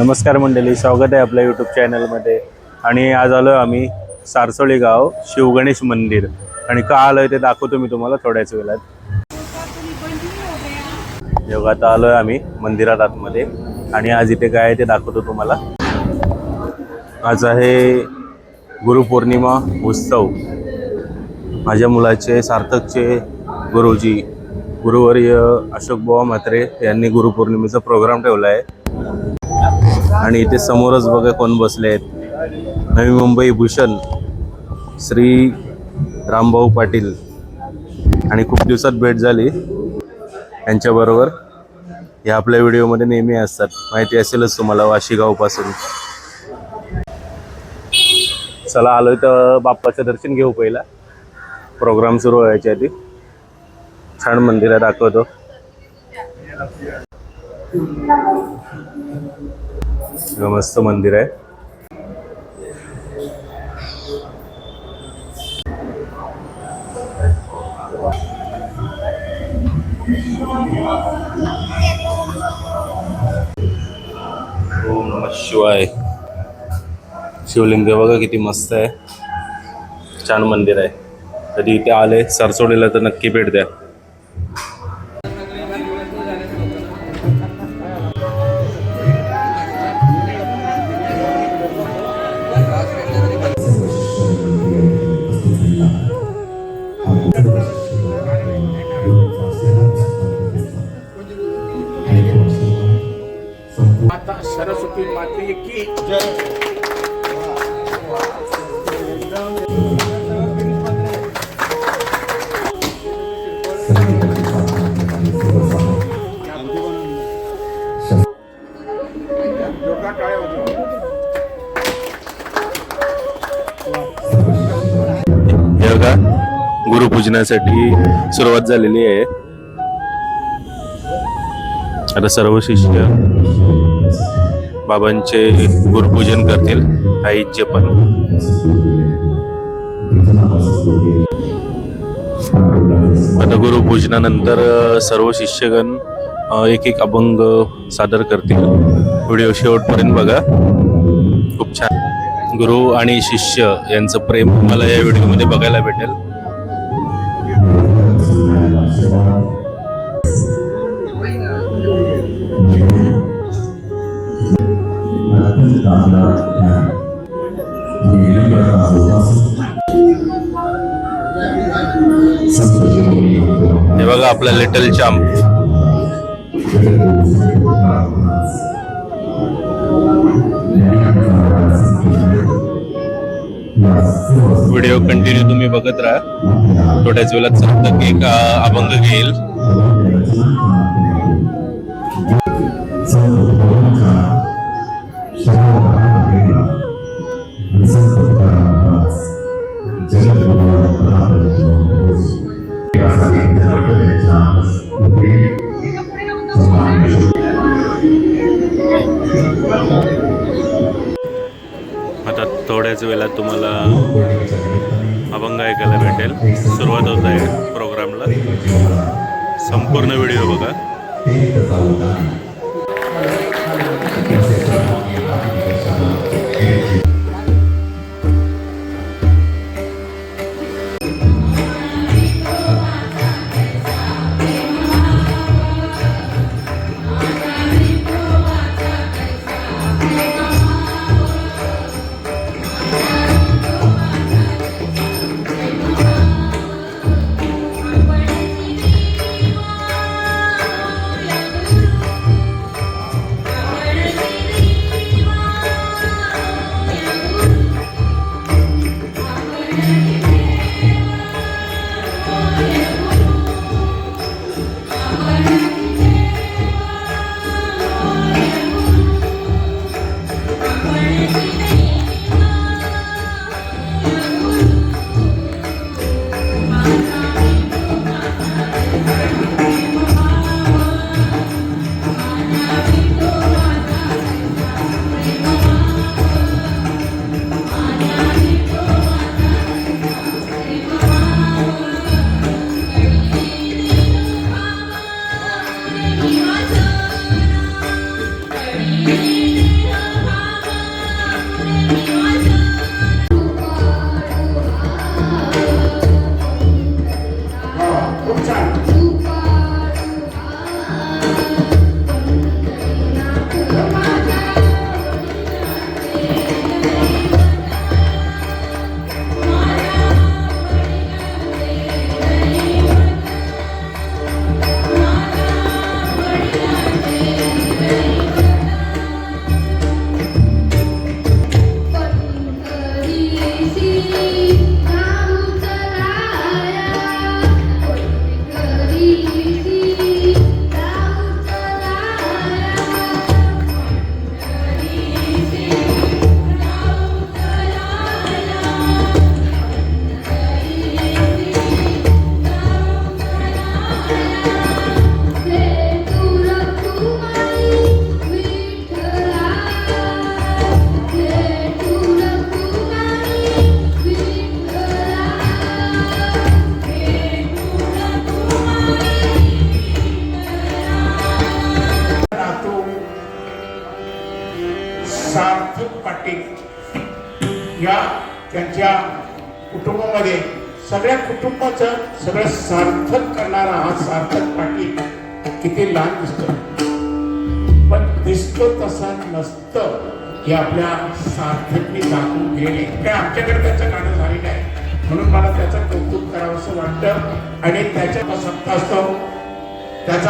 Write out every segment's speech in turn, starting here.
नमस्कार मंडळी स्वागत आहे आपल्या यूट्यूब चॅनलमध्ये आणि आज आलो आम्ही सारसोळी गाव शिवगणेश मंदिर. आणि का आलोय ते दाखवतो मी तुम्हाला थोड्याच वेळात. जेव्हा आता आलोय आम्ही मंदिरात आतमध्ये. आणि आज इथे काय आहे ते दाखवतो तुम्हाला. आज आहे गुरुपौर्णिमा उत्सव. माझ्या मुलाचे सार्थकचे गुरुजी गुरुवर्य अशोक बुवा म्हात्रे यांनी गुरुपौर्णिमेचा प्रोग्राम ठेवला आहे. आणि इथे समोरच बघा कोण बसले आहेत. नवी मुंबई भूषण श्री रामभाऊ पाटील. आणि खूप दिवसात भेट झाली. यांच्याबरोबर हे आपल्या व्हिडिओमध्ये नेहमी असतात. माहिती असेलच तुम्हाला वाशीगावपासून. चला आलोय तर बाप्पाचं दर्शन घेऊ पहिला. प्रोग्राम सुरू व्हायच्या आधी. छान मंदिरात दाखवतो. मस्त मंदिर आहे. ओम शिवाय. शिवलिंग बघा किती मस्त आहे. छान मंदिर आहे. कधी इथे आले सरसोडीला तर नक्की भेट द्या. माता सरस्वती माते की जय. गुरुपूजनासाठी सुरुवात झालेली आहे. आता सर्व शिष्य बाबांचे गुरुपूजन करतील आईचे पण. आता गुरुपूजनानंतर सर्व शिष्यगण एक एक अभंग सादर करतील. व्हिडिओ शेवटपर्यंत बघा. खूप छान. गुरु आणि शिष्य यांचं प्रेम मला या व्हिडिओमध्ये बघायला भेटेल. आपला लिटल चॅम्प व्हिडिओ कंटिन्यू तुम्ही बघत राहा. थोड्याच वेळात सप्तक एक अभंग घेईल. आता थोड्याच वेळात तुम्हाला अभंग ऐकायला भेटेल. सुरुवात होत आहे प्रोग्रामला संपूर्ण व्हिडिओ बघा. सगळ्या कुटुंबाचं सगळं सार्थक करणारा हा सार्थक पाटील किती लहान दिसतो. पण दिसतो तसा नसतं हे आपल्या सार्थकने दाखवून गेले काय आमच्याकडे त्याचं गाणं झालेलं आहे. म्हणून मला त्याचं कौतुक करावं असं वाटतं. आणि त्याच्या सत्ता असतो. त्याचं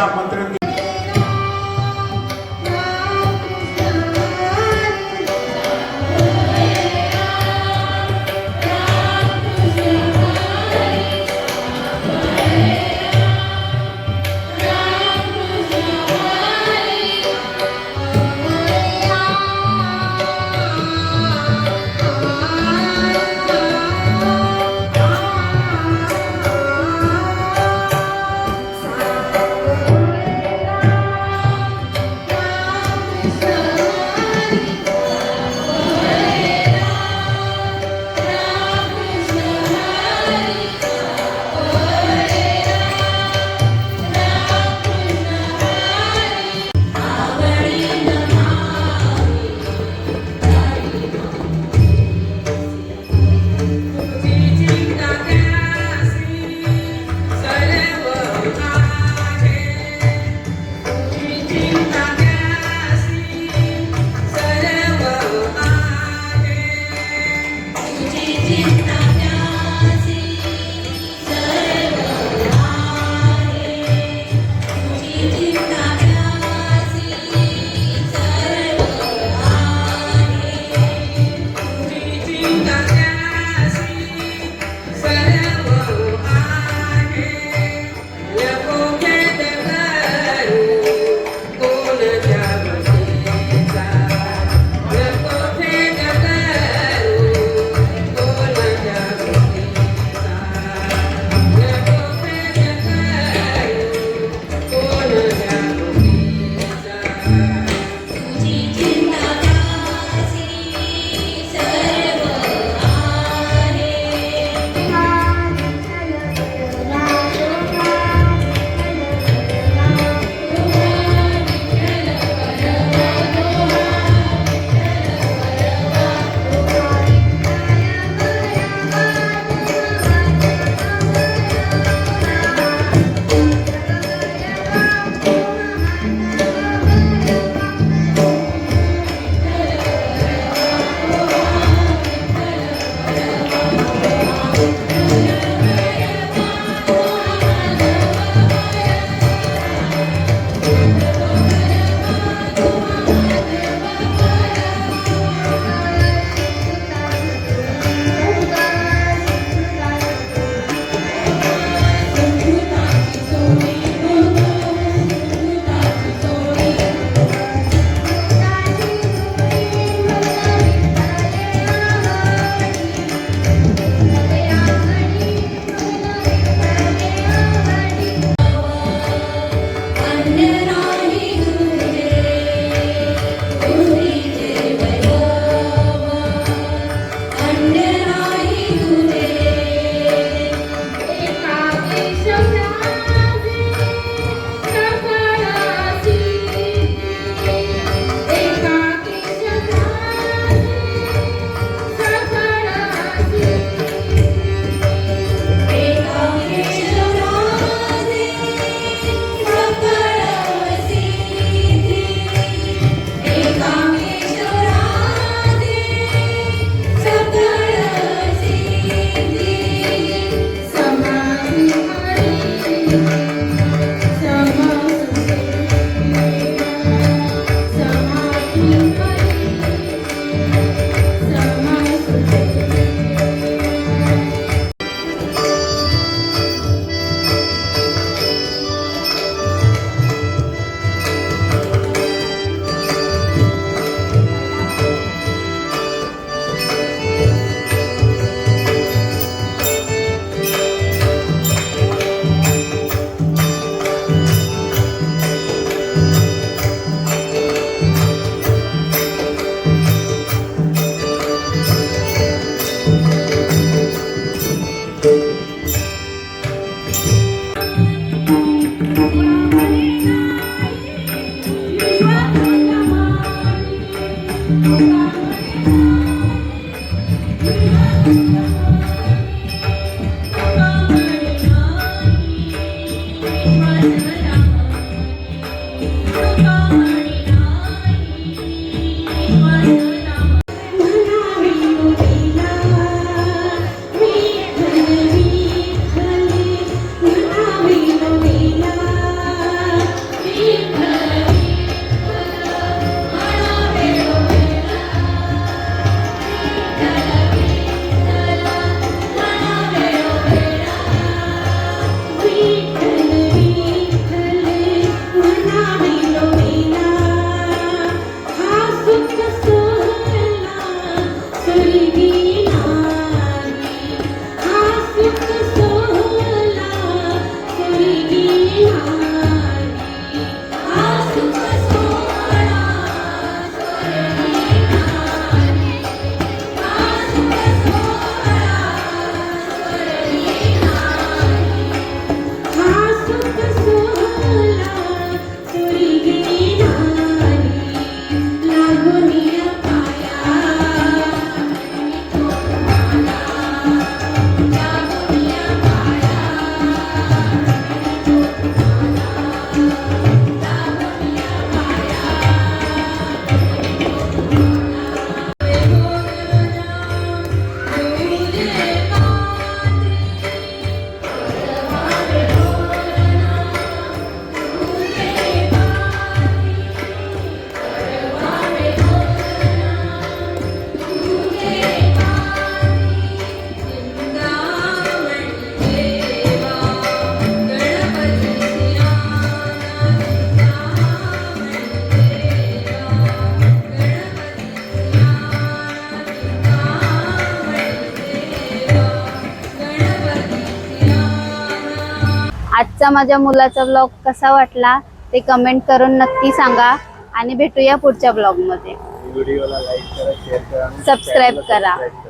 आजचा माझ्या मुलाचा ब्लॉग कसा वाटला ते कमेंट करून नक्की सांगा. आणि भेटूया पुढच्या ब्लॉगमध्ये व्हिडिओला लाईक करा शेअर करा आणि सबस्क्राईब करा. सबस्क्राईब करा.